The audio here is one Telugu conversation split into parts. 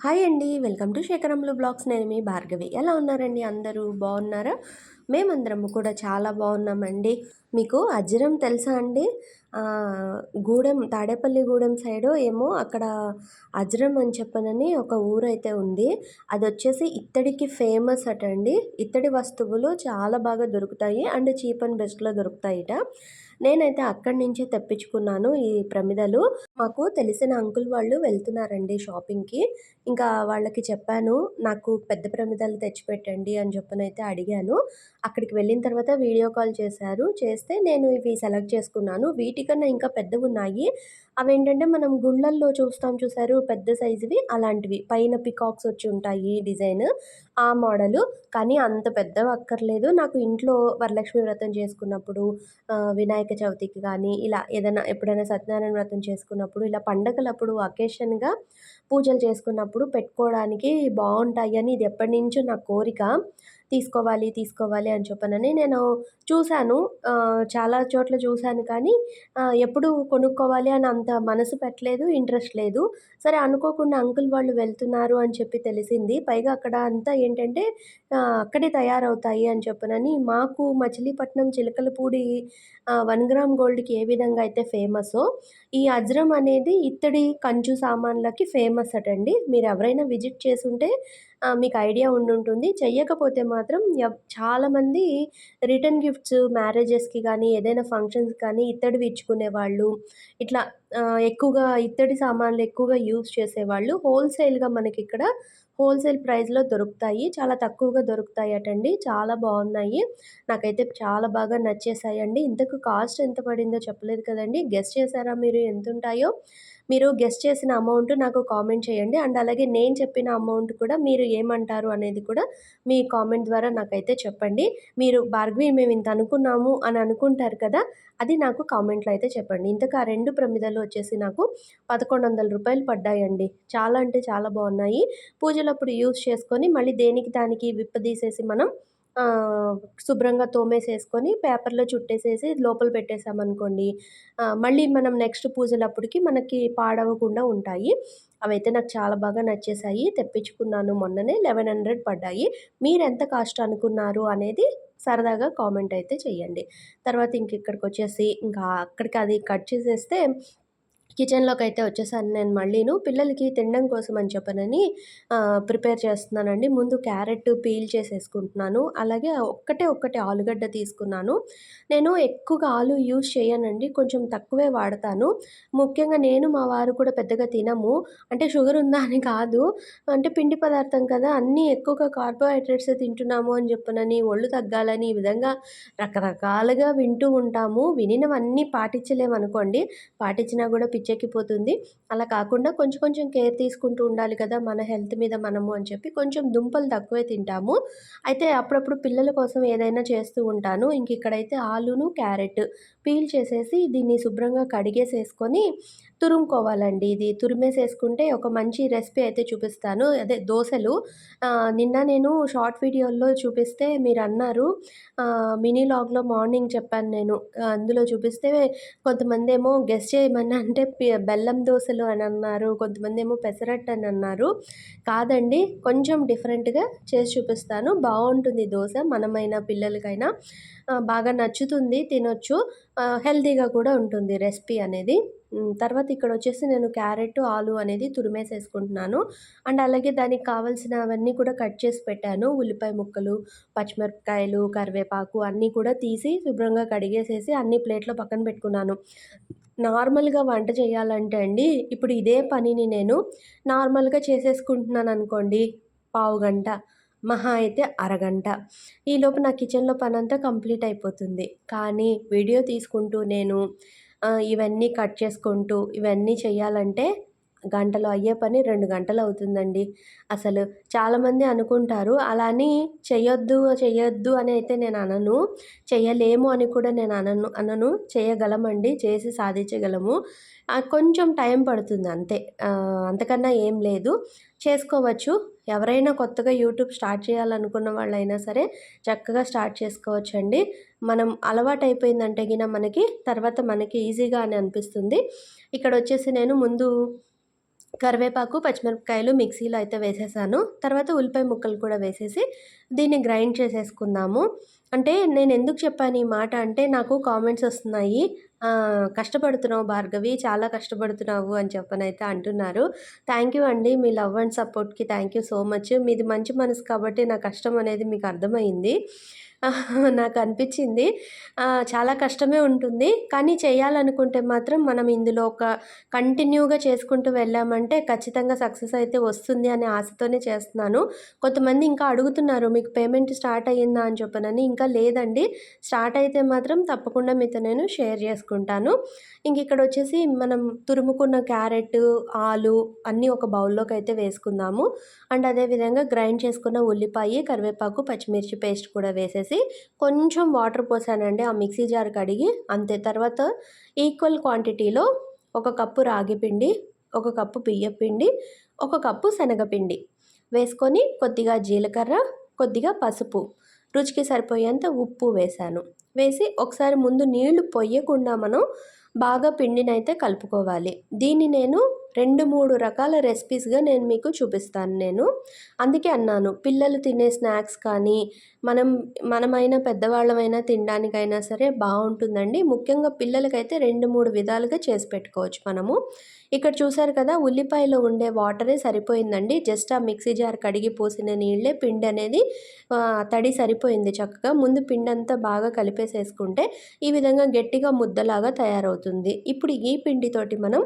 హాయ్ అండి. వెల్కమ్ టు శేఖరంలో బ్లాగ్స్. నేను మీ భార్గవి. ఎలా ఉన్నారండి అందరూ? బాగున్నారా? మేమందరం కూడా చాలా బాగున్నామండి. మీకు అజరం తెలుసా అండి? గూడెం తాడేపల్లి గూడెం సైడు ఏమో అక్కడ అజ్రం అని చెప్పనని ఒక ఊరైతే ఉంది. అది వచ్చేసి ఇత్తడికి ఫేమస్ అట అండి ఇత్తడి వస్తువులు చాలా బాగా దొరుకుతాయి. అండ్ చీప్ అండ్ బెస్ట్లో దొరుకుతాయిట. నేనైతే అక్కడి నుంచే తెప్పించుకున్నాను ఈ ప్రమిదలు. మాకు తెలిసిన అంకుల్ వాళ్ళు వెళ్తున్నారండి షాపింగ్కి. ఇంకా వాళ్ళకి చెప్పాను నాకు పెద్ద ప్రమిదాలు తెచ్చిపెట్టండి అని చెప్పనైతే అడిగాను. అక్కడికి వెళ్ళిన తర్వాత వీడియో కాల్ చేశారు. చేస్తే నేను ఇవి సెలెక్ట్ చేసుకున్నాను. వీటికన్నా ఇంకా పెద్దవి ఉన్నాయి. అవి ఏంటంటే మనం గుళ్ళల్లో చూస్తాం చూసారు పెద్ద సైజువి అలాంటివి. పైన పికాక్స్ వచ్చి ఉంటాయి డిజైన్ ఆ మోడలు. కానీ అంత పెద్దవి అక్కర్లేదు. నాకు ఇంట్లో వరలక్ష్మి వ్రతం చేసుకున్నప్పుడు వినాయక చవితికి కానీ ఇలా ఏదైనా ఎప్పుడైనా సత్యనారాయణ వ్రతం చేసుకున్నప్పుడు ఇలా పండగలప్పుడు అకేషన్గా పూజలు చేసుకున్నప్పుడు పెట్టుకోవడానికి బాగుంటాయి అని ఇది ఎప్పటి నుంచో నా కోరిక. తీసుకోవాలి తీసుకోవాలి అని చెప్పనని నేను చూశాను. చాలా చోట్ల చూశాను కానీ ఎప్పుడు కొనుక్కోవాలి అని అంత మనసు పెట్టలేదు ఇంట్రెస్ట్ లేదు. సరే అనుకోకుండా అంకుల్ వాళ్ళు వెళ్తున్నారు అని చెప్పి తెలిసింది. పైగా అక్కడ అంతా ఏంటంటే అక్కడే తయారవుతాయి అని చెప్పనని మాకు మచిలీపట్నం చిలకలపూడి వన్ గ్రామ్ గోల్డ్కి ఏ విధంగా అయితే ఫేమసో ఈ అజ్రం అనేది ఇత్తడి కంచు సామాన్లకి ఫేమస్ అటండి. మీరు ఎవరైనా విజిట్ చేసుంటే మీకు ఐడియా ఉండుంటుంది. చెయ్యకపోతే మాత్రం చాలామంది రిటర్న్ గిఫ్ట్స్ మ్యారేజెస్కి కానీ ఏదైనా ఫంక్షన్స్ కానీ ఇత్తడివి ఇచ్చుకునే వాళ్ళు ఇట్లా ఎక్కువగా ఇత్తడి సామాన్లు ఎక్కువగా యూజ్ చేసేవాళ్ళు. హోల్సేల్గా మనకి ఇక్కడ హోల్సేల్ ప్రైస్లో దొరుకుతాయి. చాలా తక్కువగా దొరుకుతాయి అటండి. చాలా బాగున్నాయి నాకైతే చాలా బాగా నచ్చేసాయండి. ఇంతకు కాస్ట్ ఎంత పడిందో చెప్పలేదు కదండి. గెస్ట్ చేశారా మీరు? ఎంత ఉంటాయో మీరు గెస్ట్ చేసిన అమౌంట్ నాకు కామెంట్ చేయండి. అండ్ అలాగే నేను చెప్పిన అమౌంట్ కూడా మీరు ఏమంటారు అనేది కూడా మీ కామెంట్ ద్వారా నాకైతే చెప్పండి. మీరు భార్గవి మేము ఇంత అనుకున్నాము అని అనుకుంటారు కదా అది నాకు కామెంట్లో అయితే చెప్పండి. ఇంతకు ఆ రెండు ప్రమిదలు వచ్చేసి నాకు పదకొండు వందల రూపాయలు పడ్డాయండి. చాలా అంటే చాలా బాగున్నాయి. పూజలప్పుడు యూస్ చేసుకొని మళ్ళీ దేనికి దానికి విప్పదీసేసి మనం శుభ్రంగా తోమేసేసుకొని పేపర్లో చుట్టేసేసి లోపల పెట్టేసామనుకోండి మళ్ళీ మనం నెక్స్ట్ పూజలప్పటికి మనకి పాడవకుండా ఉంటాయి. అవైతే నాకు చాలా బాగా నచ్చేసాయి తెప్పించుకున్నాను మొన్ననే లెవెన్ హండ్రెడ్ పడ్డాయి. మీరు ఎంత కాస్ట్ అనుకున్నారు అనేది సరదాగా కామెంట్ అయితే చేయండి. తర్వాత ఇంక ఇక్కడికి వచ్చేసి ఇంకా అక్కడికి అది కట్ చేసేస్తే కిచెన్లోకి అయితే వచ్చేసాను నేను మళ్ళీను. పిల్లలకి తినడం కోసం అని చెప్పనని ప్రిపేర్ చేస్తున్నానండి. ముందు క్యారెట్ పీల్ చేసేసుకుంటున్నాను. అలాగే ఒక్కటే ఒక్కటే ఆలుగడ్డ తీసుకున్నాను. నేను ఎక్కువగా ఆలు యూజ్ చేయనండి. కొంచెం తక్కువే వాడతాను. ముఖ్యంగా నేను మా వారు కూడా పెద్దగా తినము. అంటే షుగర్ ఉందా అని కాదు. అంటే పిండి పదార్థం కదా. అన్నీ ఎక్కువగా కార్బోహైడ్రేట్స్ తింటున్నాము అని చెప్పనని ఒళ్ళు తగ్గాలని ఈ విధంగా రకరకాలుగా వింటూ ఉంటాము. వినినవన్నీ పాటించలేమనుకోండి. పాటించినా కూడా పిచ్చి పిచ్చెక్కిపోతుంది అలా కాకుండా కొంచెం కొంచెం కేర్ తీసుకుంటూ ఉండాలి కదా మన హెల్త్ మీద మనము అని చెప్పి కొంచెం దుంపలు తక్కువే తింటాము. అయితే అప్పుడప్పుడు పిల్లల కోసం ఏదైనా చేస్తూ ఉంటాను. ఇంక ఇక్కడైతే ఆలును క్యారెట్ పీల్ చేసేసి దీన్ని శుభ్రంగా కడిగేసేసుకొని తురుముకోవాలండి. ఇది తురిమేసేసుకుంటే ఒక మంచి రెసిపీ అయితే చూపిస్తాను. అదే దోశలు. నిన్న నేను షార్ట్ వీడియోల్లో చూపిస్తే మీరు అన్నారు మినీ లాగ్లో మార్నింగ్ చెప్పాను నేను. అందులో చూపిస్తే కొంతమంది ఏమో గెస్ట్ చేయమని అంటే బెల్లం దోశలు అని అన్నారు. కొంతమంది ఏమో పెసరట్టు అని అన్నారు. కాదండి కొంచెం డిఫరెంట్గా చేసి చూపిస్తాను. బాగుంటుంది దోశ. మనమైనా పిల్లలకైనా బాగా నచ్చుతుంది తినొచ్చు. హెల్తీగా కూడా ఉంటుంది రెసిపీ అనేది. తర్వాత ఇక్కడ వచ్చేసి నేను క్యారెట్ ఆలు అనేది తురిమేసేసుకుంటున్నాను. అండ్ అలాగే దానికి కావాల్సినవన్నీ కూడా కట్ చేసి పెట్టాను. ఉల్లిపాయ ముక్కలు పచ్చిమిరపకాయలు కరివేపాకు అన్నీ కూడా తీసి శుభ్రంగా కడిగేసేసి అన్ని ప్లేట్లో పక్కన పెట్టుకున్నాను. నార్మల్గా వంట చేయాలంటే అండి ఇప్పుడు ఇదే పనిని నేను నార్మల్గా చేసేసుకుంటున్నాను అనుకోండి పావు గంట. మహా అయితే అరగంట. ఈలోపు నా కిచెన్లో పని అంతా కంప్లీట్ అయిపోతుంది. కానీ వీడియో తీసుకుంటూ నేను ఇవన్నీ కట్ చేసుకుంటూ ఇవన్నీ చేయాలంటే గంటలో అయ్యే పని రెండు గంటలు అవుతుందండి. అసలు చాలామంది అనుకుంటారు అలా అని చేయొద్దు అని అయితే నేను అనను. చేయలేము అని కూడా నేను అనను అనను. చేయగలమండి చేసి సాధించగలము. కొంచెం టైం పడుతుంది అంతే. అంతకన్నా ఏం లేదు. చేసుకోవచ్చు. ఎవరైనా కొత్తగా యూట్యూబ్ స్టార్ట్ చేయాలనుకున్న వాళ్ళైనా సరే చక్కగా స్టార్ట్ చేసుకోవచ్చండి. మనం అలవాటు అయిపోయిందంటే గిన మనకి తర్వాత మనకి ఈజీగా అని అనిపిస్తుంది. ఇక్కడ వచ్చేసి నేను ముందు కరివేపాకు పచ్చిమిరపకాయలు మిక్సీలో అయితే వేసేసాను. తర్వాత ఉల్లిపాయ ముక్కలు కూడా వేసేసి దీన్ని గ్రైండ్ చేసేసుకుందాము. అంటే నేను ఎందుకు చెప్పాను ఈ మాట అంటే నాకు కామెంట్స్ వస్తున్నాయి. కష్టపడుతున్నావు భార్గవి చాలా కష్టపడుతున్నావు అని చెప్పనైతే అంటున్నారు. థ్యాంక్ యూ అండి. మీ లవ్ అండ్ సపోర్ట్కి థ్యాంక్ యూ సో మచ్ మీది మంచి మనసు కాబట్టి నా కష్టం అనేది మీకు అర్థమైంది నాకు అనిపించింది చాలా కష్టమే ఉంటుంది. కానీ చేయాలనుకుంటే మాత్రం మనం ఇందులో ఒక కంటిన్యూగా చేసుకుంటూ వెళ్ళామంటే ఖచ్చితంగా సక్సెస్ అయితే వస్తుంది అనే ఆశతోనే చేస్తున్నాను. కొంతమంది ఇంకా అడుగుతున్నారు మీకు పేమెంట్ స్టార్ట్ అయ్యిందా? అని చెప్పనని. ఇంకా లేదండి. స్టార్ట్ అయితే మాత్రం తప్పకుండా మీతో నేను షేర్ చేసుకుంటాను. ఇంక ఇక్కడ వచ్చేసి మనం తురుముకున్న క్యారెట్ ఆలు అన్నీ ఒక బౌల్లోకి అయితే వేసుకుందాము. అండ్ అదేవిధంగా గ్రైండ్ చేసుకున్న ఉల్లిపాయ కరివేపాకు పచ్చిమిర్చి పేస్ట్ కూడా వేసేసి కొంచెం వాటర్ పోసానండి. ఆ మిక్సీ జార్ కడిగి అంతే. తర్వాత ఈక్వల్ క్వాంటిటీలో ఒక కప్పు రాగి పిండి ఒక కప్పు బియ్యం పిండి ఒక కప్పు శనగపిండి వేసుకొని కొద్దిగా జీలకర్ర కొద్దిగా పసుపు రుచికి సరిపోయేంత ఉప్పు వేశాను వేసి ఒకసారి ముందు నీళ్ళు పొయ్యకుండా మనం బాగా పిండినైతే కలుపుకోవాలి. దీన్ని నేను రెండు మూడు రకాల రెసిపీస్గా నేను మీకు చూపిస్తాను నేను. అందుకే అన్నాను పిల్లలు తినే స్నాక్స్ కానీ మనం మనమైనా పెద్దవాళ్ళమైనా తినడానికైనా సరే బాగుంటుందండి. ముఖ్యంగా పిల్లలకైతే రెండు మూడు విధాలుగా చేసి పెట్టుకోవచ్చు మనము. ఇక్కడ చూసారు కదా ఉల్లిపాయలో ఉండే వాటరే సరిపోయిందండి. జస్ట్ ఆ మిక్సీ జార్ కడిగి పోసిన నీళ్ళే పిండి అనేది తడి సరిపోయింది చక్కగా. ముందు పిండి అంతా బాగా కలిపేసేసుకుంటే ఈ విధంగా గట్టిగా ముద్దలాగా తయారవుతుంది. ఇప్పుడు ఈ పిండితోటి మనం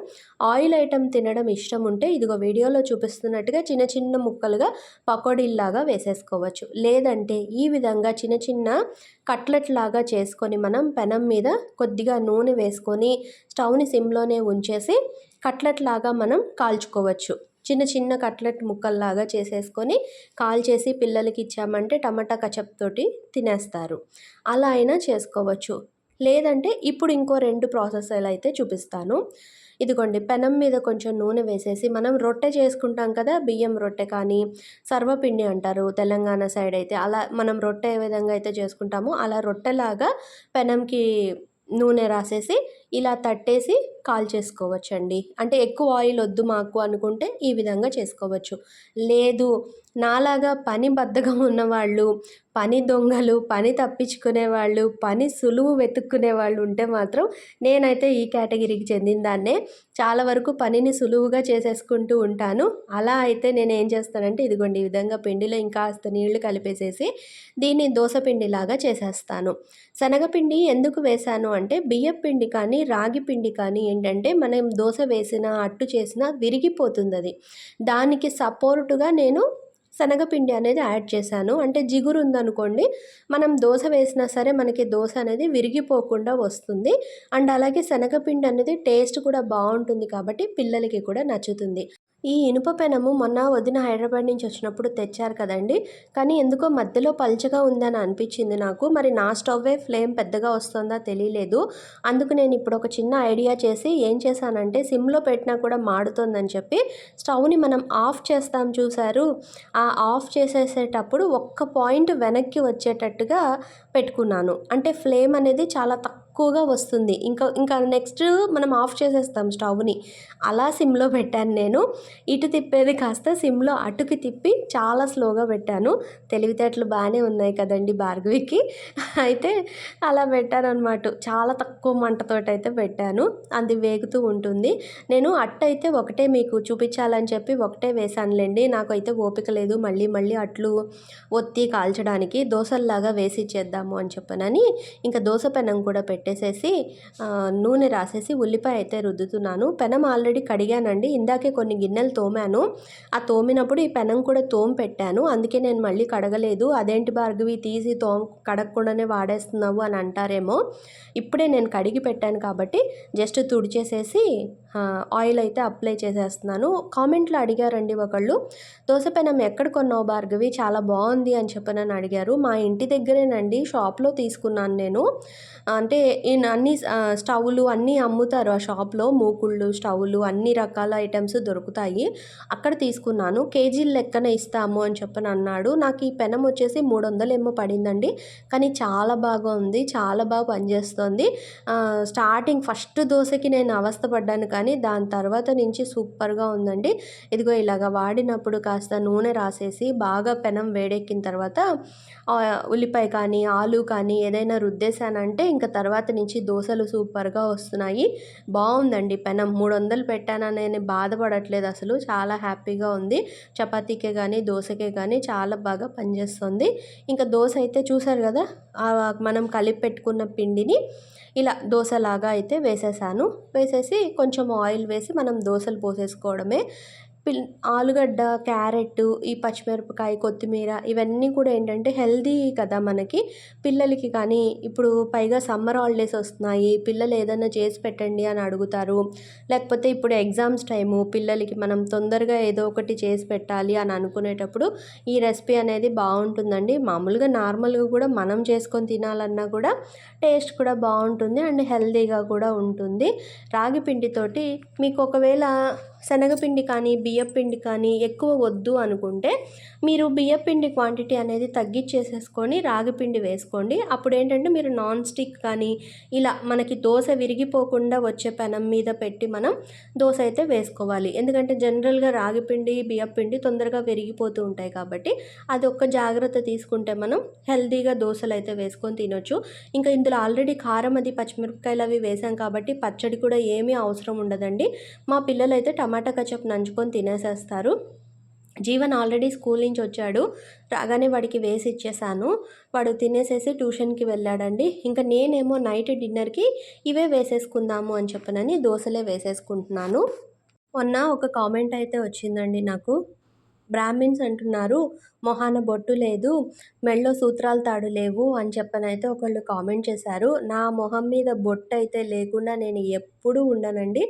ఆయిల్ ఐటమ్ తినడం ఇష్టం ఉంటే ఇదిగో వీడియోలో చూపిస్తున్నట్టుగా చిన్న చిన్న ముక్కలుగా పకోడీల్లాగా వేసేసుకోవచ్చు. లేదంటే ఈ ఈ విధంగా చిన్న చిన్న కట్లెట్ లాగా చేసుకొని మనం పెనం మీద కొద్దిగా నూనె వేసుకొని స్టవ్ని సిమ్లోనే ఉంచేసి కట్లెట్ లాగా మనం కాల్చుకోవచ్చు. చిన్న చిన్న కట్లెట్ ముక్కల్లాగా చేసేసుకొని కాల్చేసి పిల్లలకి ఇచ్చామంటే టమాటా కచప్ తోటి తినేస్తారు. అలా అయినా చేసుకోవచ్చు. లేదంటే ఇప్పుడు ఇంకో రెండు ప్రాసెస్లు అయితే చూపిస్తాను. ఇదిగోండి పెనం మీద కొంచెం నూనె వేసేసి మనం రొట్టె చేసుకుంటాం కదా బియ్యం రొట్టె కానీ సర్వపిండి అంటారు తెలంగాణ సైడ్ అయితే అలా మనం రొట్టె ఏ విధంగా అయితే చేసుకుంటామో అలా రొట్టెలాగా పెనంకి నూనె రాసేసి ఇలా తట్టేసి కాల్ చేసుకోవచ్చండి. అంటే ఎక్కువ ఆయిల్ వద్దు మాకు అనుకుంటే ఈ విధంగా చేసుకోవచ్చు. లేదు నాలాగా పని బద్దగా ఉన్నవాళ్ళు పని దొంగలు పని తప్పించుకునే వాళ్ళు పని సులువు వెతుక్కునే వాళ్ళు ఉంటే మాత్రం నేనైతే ఈ కేటగిరీకి చెందిన దాన్నే చాలా వరకు పనిని సులువుగా చేసేసుకుంటూ ఉంటాను. అలా అయితే నేను ఏం చేస్తానంటే ఇదిగోండి ఈ విధంగా పిండిలో ఇంకాస్త నీళ్ళు కలిపేసేసి దీన్ని దోశ పిండిలాగా చేసేస్తాను. శనగపిండి ఎందుకు వేశాను అంటే బియ్యం పిండి కానీ రాగి పిండి కానీ ఏంటంటే మనం దోశ వేసిన అట్టు చేసిన విరిగిపోతుంది అది దానికి సపోర్టుగా నేను శనగపిండి అనేది యాడ్ చేశాను. అంటే జిగురు ఉందనుకోండి మనం దోశ వేసినా సరే మనకి దోశ అనేది విరిగిపోకుండా వస్తుంది. అండ్ అలాగే శనగపిండి అనేది టేస్ట్ కూడా బాగుంటుంది కాబట్టి పిల్లలకి కూడా నచ్చుతుంది. ఈ ఇనుప పెనము మొన్న వదిన హైదరాబాద్ నుంచి వచ్చినప్పుడు తెచ్చారు కదండి. కానీ ఎందుకో మధ్యలో పల్చగా ఉందని అనిపించింది నాకు. మరి నా స్టవ్వే ఫ్లేమ్ పెద్దగా వస్తుందా తెలియలేదు. అందుకు నేను ఇప్పుడు ఒక చిన్న ఐడియా చేసి ఏం చేశానంటే సిమ్లో పెట్టినా కూడా మాడుతుందని చెప్పి స్టవ్ని మనం ఆఫ్ చేస్తాం చూసారు ఆ ఆఫ్ చేసేసేటప్పుడు ఒక్క పాయింట్ వెనక్కి వచ్చేటట్టుగా పెట్టుకున్నాను. అంటే ఫ్లేమ్ అనేది చాలా తక్కువ ఎక్కువగా వస్తుంది. ఇంకా ఇంకా నెక్స్ట్ మనం ఆఫ్ చేసేస్తాం స్టవ్ని. అలా సిమ్లో పెట్టాను నేను. ఇటు తిప్పేది కాస్త సిమ్లో అటుకి తిప్పి చాలా స్లోగా పెట్టాను. తెలివితేటలు బాగానే ఉన్నాయి కదండి భార్గవికి. అయితే అలా పెట్టాను అనమాట చాలా తక్కువ మంటతోటి అయితే పెట్టాను. అది వేగుతూ ఉంటుంది. నేను అట్టు అయితే ఒకటే మీకు చూపించాలని చెప్పి ఒకటే వేసానులేండి నాకైతే ఓపిక లేదు మళ్ళీ మళ్ళీ అట్లు ఒత్తి కాల్చడానికి దోశల్లాగా వేసి ఇచ్చేద్దాము అని చెప్పనని. ఇంకా దోశ పెనం కూడా పెట్టాను. పెట్టేసేసి నూనె రాసేసి ఉల్లిపాయ అయితే రుద్దుతున్నాను. పెనం ఆల్రెడీ కడిగానండి. ఇందాకే కొన్ని గిన్నెలు తోమాను. ఆ తోమినప్పుడు ఈ పెనం కూడా తోమి పెట్టాను అందుకే నేను మళ్ళీ కడగలేదు. అదేంటి భార్గవి తీసి తోమ కడగకుండానే వాడేస్తున్నావు అని అంటారేమో. ఇప్పుడే నేను కడిగి పెట్టాను కాబట్టి జస్ట్ తుడిచేసేసి ఆయిల్ అయితే అప్లై చేసేస్తున్నాను. కామెంట్లో అడిగారండి ఒకళ్ళు దోశ పెనం ఎక్కడ కొన్నావు భార్గవి? చాలా బాగుంది అని చెప్పనని అడిగారు. మా ఇంటి దగ్గరేనండి. షాప్లో తీసుకున్నాను నేను. అంటే ఇన్ అన్ని స్టవ్‌లు అన్నీ అమ్ముతారు ఆ షాప్‌లో. మూకుళ్ళు, స్టవ్‌లు అన్ని రకాల ఐటమ్స్ దొరుకుతాయి. అక్కడ తీసుకున్నాను. కేజీల లెక్కన ఇస్తాము అని చెప్పని అన్నాడు. నాకు ఈ పెనం వచ్చేసి 300 ఏమో పడిందండి. కానీ చాలా బాగా ఉంది. చాలా బాగా పనిచేస్తుంది స్టార్టింగ్ ఫస్ట్ దోశకి నేను అవస్థ పడ్డాను కానీ దాని తర్వాత నుంచి సూపర్‌గా ఉందండి. ఇదిగో ఇలాగ వాడినప్పుడు కాస్త నూనె రాసేసి బాగా పెనం వేడెక్కిన తర్వాత ఉల్లిపాయ కానీ, ఆలు కానీ ఏదైనా రుద్దేశానంటే ఇంక తర్వాత నుంచి దోశలు సూపర్‌గా వస్తున్నాయి. బాగుందండి పెనం. 300 పెట్టానని బాధపడట్లేదు అసలు. చాలా హ్యాపీగా ఉంది. చపాతీకే కానీ దోశకే కానీ చాలా బాగా పనిచేస్తుంది. ఇంకా దోశ అయితే చూసారు కదా మనం కలిపి పెట్టుకున్న పిండిని ఇలా దోశలాగా అయితే వేసేసాను. వేసేసి కొంచెం ఆయిల్ వేసి మనం దోశలు పోసేసుకోవడమే. పిల్ ఆలుగడ్డ, క్యారెట్టు, ఈ పచ్చిమిరపకాయ, కొత్తిమీర ఇవన్నీ కూడా ఏంటంటే హెల్దీ కదా మనకి. పిల్లలకి కానీ ఇప్పుడు పైగా సమ్మర్ హాలిడేస్ వస్తున్నాయి. పిల్లలు ఏదైనా చేసి పెట్టండి అని అడుగుతారు. లేకపోతే ఇప్పుడు ఎగ్జామ్స్ టైము పిల్లలకి మనం తొందరగా ఏదో ఒకటి చేసి పెట్టాలి అని అనుకునేటప్పుడు ఈ రెసిపీ అనేది బాగుంటుందండి మామూలుగా నార్మల్‌గా కూడా మనం చేసుకొని తినాలన్నా కూడా టేస్ట్ కూడా బాగుంటుంది అండ్ హెల్దీగా కూడా ఉంటుంది. రాగి పిండితోటి మీకు ఒకవేళ శనగపిండి కానీ, బియ్యపిండి కానీ ఎక్కువ వద్దు అనుకుంటే మీరు బియ్యపిండి క్వాంటిటీ అనేది తగ్గిచ్చేసేసుకొని రాగి పిండి వేసుకోండి. అప్పుడేంటంటే మీరు నాన్ స్టిక్ కానీ ఇలా మనకి దోశ విరిగిపోకుండా వచ్చే పెనం మీద పెట్టి మనం దోశ అయితే వేసుకోవాలి. ఎందుకంటే జనరల్‌గా రాగి పిండి, బియ్యపిండి తొందరగా విరిగిపోతూ ఉంటాయి కాబట్టి అది ఒక్క జాగ్రత్త తీసుకుంటే మనం హెల్తీగా అయితే వేసుకొని తినొచ్చు. ఇంకా ఇందులో ఆల్రెడీ కారం అది పచ్చిమిరపకాయలు అవి వేసాం కాబట్టి పచ్చడి కూడా ఏమీ అవసరం ఉండదండి. మా పిల్లలైతే టమాటా కచప్ నంచుకొని తినేసేస్తారు. జీవన్ ఆల్రెడీ స్కూల్ నుంచి వచ్చాడు. రాగానే వాడికి వేసి ఇచ్చేసాను. వాడు తినేసేసి ట్యూషన్‌కి వెళ్ళాడండి. ఇంకా నేనేమో నైట్ డిన్నర్‌కి ఇవే వేసేసుకుందాము అని చెప్పనని దోసలే వేసేసుకుంటున్నాను. మొన్న ఒక కామెంట్ అయితే వచ్చిందండి నాకు. బ్రాహ్మిన్స్ అంటున్నారు మొహాన బొట్టు లేదు. మెడలో సూత్రాల తాడు లేవు అని చెప్పనైతే ఒకళ్ళు కామెంట్ చేశారు. నా మొహం మీద బొట్టు అయితే లేకుండా నేను ఎప్పుడూ ఉండనండి.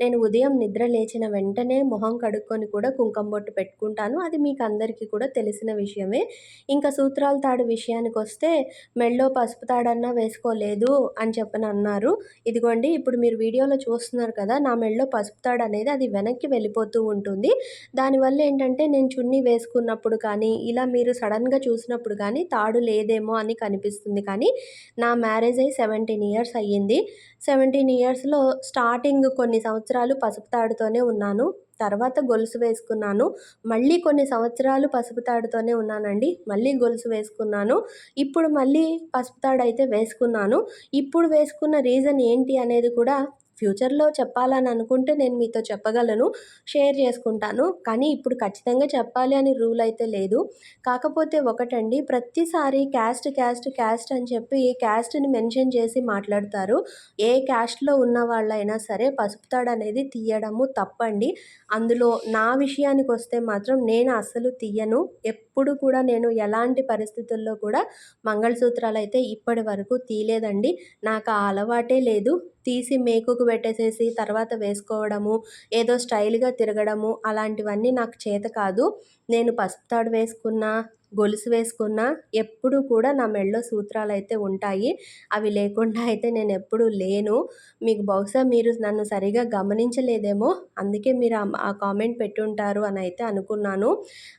నేను ఉదయం నిద్ర లేచిన వెంటనే మొహం కడుక్కొని కూడా కుంకుమ బొట్టు పెట్టుకుంటాను. అది మీకు అందరికీ కూడా తెలిసిన విషయమే. ఇంకా సూత్రాల తాడు విషయానికి వస్తే మెడలో పసుపు తాడన్నా వేసుకోలేదు అని చెప్పని అన్నారు. ఇదిగోండి ఇప్పుడు మీరు వీడియోలో చూస్తున్నారు కదా! నా మెడలో పసుపు తాడు అనేది అది వెనక్కి వెళ్ళిపోతూ ఉంటుంది. దానివల్ల ఏంటంటే నేను చున్నీ వేసుకున్నప్పుడు కానీ, ఇలా మీరు సడన్‌గా చూసినప్పుడు కానీ తాడు లేదేమో అని కనిపిస్తుంది. కానీ నా మ్యారేజ్ అయ్యి 17 ఇయర్స్ అయ్యింది. 17 ఇయర్స్‌లో స్టార్టింగ్ కొన్ని సంవత్సరాలు పసుపు తాడుతోనే ఉన్నాను. తర్వాత గొలుసు వేసుకున్నాను. మళ్ళీ కొన్ని సంవత్సరాలు పసుపు తాడుతోనే ఉన్నానండి. మళ్ళీ గొలుసు వేసుకున్నాను. ఇప్పుడు మళ్ళీ పసుపు తాడు అయితే వేసుకున్నాను. ఇప్పుడు వేసుకున్న రీజన్ ఏంటి అనేది కూడా ఫ్యూచర్‌లో చెప్పాలని అనుకుంటే నేను మీతో చెప్పగలను. షేర్ చేసుకుంటాను. కానీ ఇప్పుడు ఖచ్చితంగా చెప్పాలి అని రూల్ అయితే లేదు. కాకపోతే ఒకటండి ప్రతిసారి క్యాస్ట్, క్యాస్ట్, క్యాస్ట్ అని చెప్పి క్యాస్ట్‌ని మెన్షన్ చేసి మాట్లాడతారు. ఏ క్యాస్ట్‌లో ఉన్న వాళ్ళైనా సరే పసుపు తాడు అనేది తీయడము తప్పండి. అందులో నా విషయానికి వస్తే మాత్రం నేను అస్సలు తీయను. ఎప్పుడు కూడా నేను ఎలాంటి పరిస్థితుల్లో కూడా మంగళసూత్రాలు అయితే ఇప్పటి వరకు తీయలేదండి. నాకు ఆ అలవాటే లేదు. తీసి మేకుకు పెట్టేసేసి తర్వాత వేసుకోవడము, ఏదో స్టైల్‌గా తిరగడము అలాంటివన్నీ నాకు చేత కాదు. నేను పసుపు తాడు వేసుకున్నా, గొలుసు వేసుకున్నా ఎప్పుడూ కూడా నా మెడలో సూత్రాలు అయితే ఉంటాయి. అవి లేకుండా అయితే నేను ఎప్పుడు లేను. మీకు బహుశా మీరు నన్ను సరిగ్గా గమనించలేదేమో! అందుకే మీరు ఆ ఆ కామెంట్ పెట్టుంటారు అని అయితే అనుకున్నాను.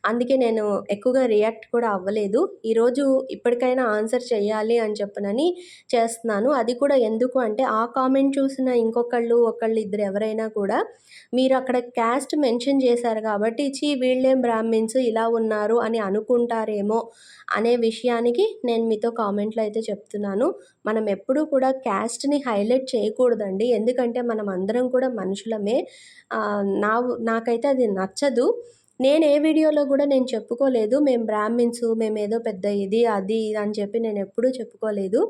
అందుకే నేను ఎక్కువగా రియాక్ట్ కూడా అవ్వలేదు. ఈరోజు ఇప్పటికైనా ఆన్సర్ చేయాలి అని చెప్పనని చేస్తున్నాను. అది కూడా ఎందుకు అంటే ఆ కామెంట్ చూసిన ఇంకొకళ్ళు, ఒకళ్ళు ఇద్దరు ఎవరైనా కూడా మీరు అక్కడ క్యాస్ట్ మెన్షన్ చేశారు కాబట్టి ఛీ! వీళ్ళేం బ్రాహ్మిన్స్ ఇలా ఉన్నారు అని అనుకుంటారేమో అనే విషయానికి నేను మీతో కామెంట్‌లో అయితే చెప్తున్నాను. మనం ఎప్పుడూ కూడా క్యాస్ట్‌ని హైలైట్ చేయకూడదండి. ఎందుకంటే మనం అందరం కూడా మనుషులమే. నా నాకైతే అది నచ్చదు. నేను ఏ వీడియోలో కూడా నేను చెప్పుకోలేదు. మేము బ్రాహ్మిన్స్ మేము ఏదో పెద్ద ఇది, అది అని చెప్పి నేను ఎప్పుడూ చెప్పుకోలేదు.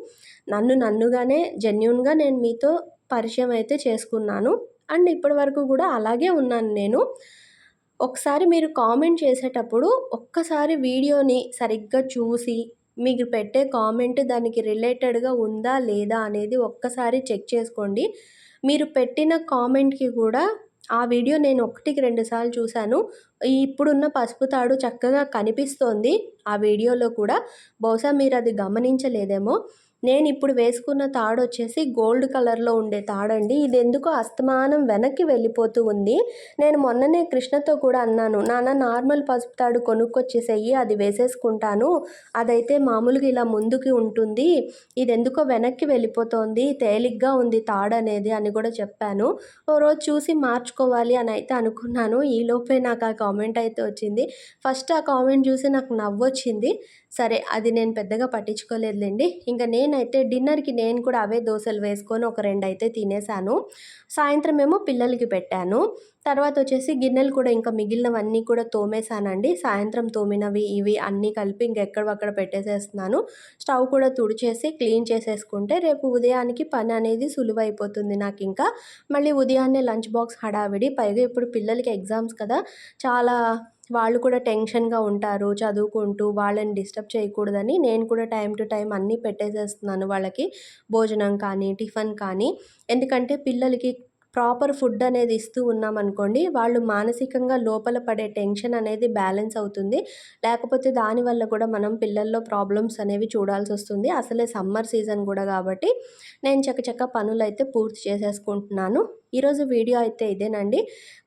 నన్ను నన్నుగానే జెన్యున్గా నేను మీతో పరిచయం అయితే చేసుకున్నాను. అండ్ ఇప్పటి వరకు కూడా అలాగే ఉన్నాను నేను. ఒకసారి మీరు కామెంట్ చేసేటప్పుడు ఒక్కసారి వీడియోని సరిగ్గా చూసి మీరు పెట్టే కామెంట్ దానికి రిలేటెడ్‌గా ఉందా? లేదా? అనేది ఒక్కసారి చెక్ చేసుకోండి. మీరు పెట్టిన కామెంట్‌కి కూడా ఆ వీడియో నేను ఒకటికి రెండు సార్లు చూశాను ఇప్పుడున్న పసుపు తాడు చక్కగా కనిపిస్తోంది ఆ వీడియోలో కూడా. బహుశా మీరు అది గమనించలేదేమో! నేను ఇప్పుడు వేసుకున్న తాడు వచ్చేసి గోల్డ్ కలర్లో ఉండే తాడండి. ఇది ఎందుకో అస్తమానం వెనక్కి వెళ్ళిపోతూ ఉంది. నేను మొన్ననే కృష్ణతో కూడా అన్నాను నాన్న నార్మల్ పసుపు తాడు కొనుక్కొచ్చేసేయి అది వేసేసుకుంటాను. అదైతే మామూలుగా ఇలా ముందుకి ఉంటుంది. ఇది ఎందుకో వెనక్కి వెళ్ళిపోతోంది తేలిగ్గా ఉంది తాడు అనేది అని కూడా చెప్పాను. ఓ రోజు చూసి మార్చుకోవాలి అని అయితే అనుకున్నాను. ఈలోపే నాకు ఆ కామెంట్ అయితే వచ్చింది. ఫస్ట్ ఆ కామెంట్ చూసి నాకు నవ్వొచ్చింది. సరే అది నేను పెద్దగా పట్టించుకోలేదులేండి. ఇంకా నేను నేనైతే డిన్నర్కి నేను కూడా అవే దోశలు వేసుకొని ఒక రెండు అయితే తినేసాను. సాయంత్రం ఏమో పిల్లలకి పెట్టాను. తర్వాత వచ్చేసి గిన్నెలు కూడా ఇంకా మిగిలినవన్నీ కూడా తోమేశానండి. సాయంత్రం తోమినవి ఇవి అన్నీ కలిపి ఇంకెక్కడక్కడ పెట్టేసేస్తున్నాను. స్టవ్ కూడా తుడిచేసి క్లీన్ చేసేసుకుంటే రేపు ఉదయానికి పని అనేది సులువైపోతుంది నాకు ఇంకా. మళ్ళీ ఉదయాన్నే లంచ్ బాక్స్ హడావిడి. పైగా ఇప్పుడు పిల్లలకి ఎగ్జామ్స్ కదా చాలా వాళ్ళు కూడా టెన్షన్గా ఉంటారు చదువుకుంటూ వాళ్ళని డిస్టర్బ్ చేయకూడదని నేను కూడా టైం టు టైం అన్నీ పెట్టేసేస్తున్నాను వాళ్ళకి భోజనం కానీ టిఫిన్ కానీ. ఎందుకంటే పిల్లలకి ప్రాపర్ ఫుడ్ అనేది ఇస్తూ ఉన్నాం అనుకోండి వాళ్ళు మానసికంగా లోపల పడే టెన్షన్ అనేది బ్యాలెన్స్ అవుతుంది. లేకపోతే దానివల్ల కూడా మనం పిల్లల్లో ప్రాబ్లమ్స్ అనేవి చూడాల్సి వస్తుంది. అసలే సమ్మర్ సీజన్ కూడా కాబట్టి నేను చక్కచక్క పనులు అయితే పూర్తి చేసేసుకుంటున్నాను. ఈరోజు వీడియో అయితే ఇదేనండి.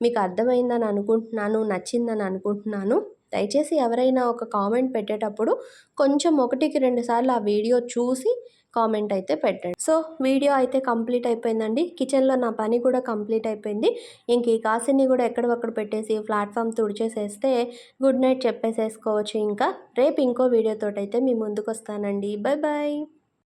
మీకు అర్థమైందని అనుకుంటున్నాను నచ్చిందని అనుకుంటున్నాను. దయచేసి ఎవరైనా ఒక కామెంట్ పెట్టేటప్పుడు కొంచెం ఒకటికి రెండు సార్లు ఆ వీడియో చూసి కామెంట్ అయితే పెట్టండి. సో వీడియో అయితే కంప్లీట్ అయిపోయిందండి. కిచెన్లో నా పని కూడా కంప్లీట్ అయిపోయింది. ఇంక ఈ కాసిని కూడా ఎక్కడొక్కడ పెట్టేసి ప్లాట్ఫామ్ తుడిచేసేస్తే గుడ్ నైట్ చెప్పేసేసుకోవచ్చు. ఇంకా రేపు ఇంకో వీడియోతో అయితే మీ ముందుకు వస్తానండి బాయ్ బాయ్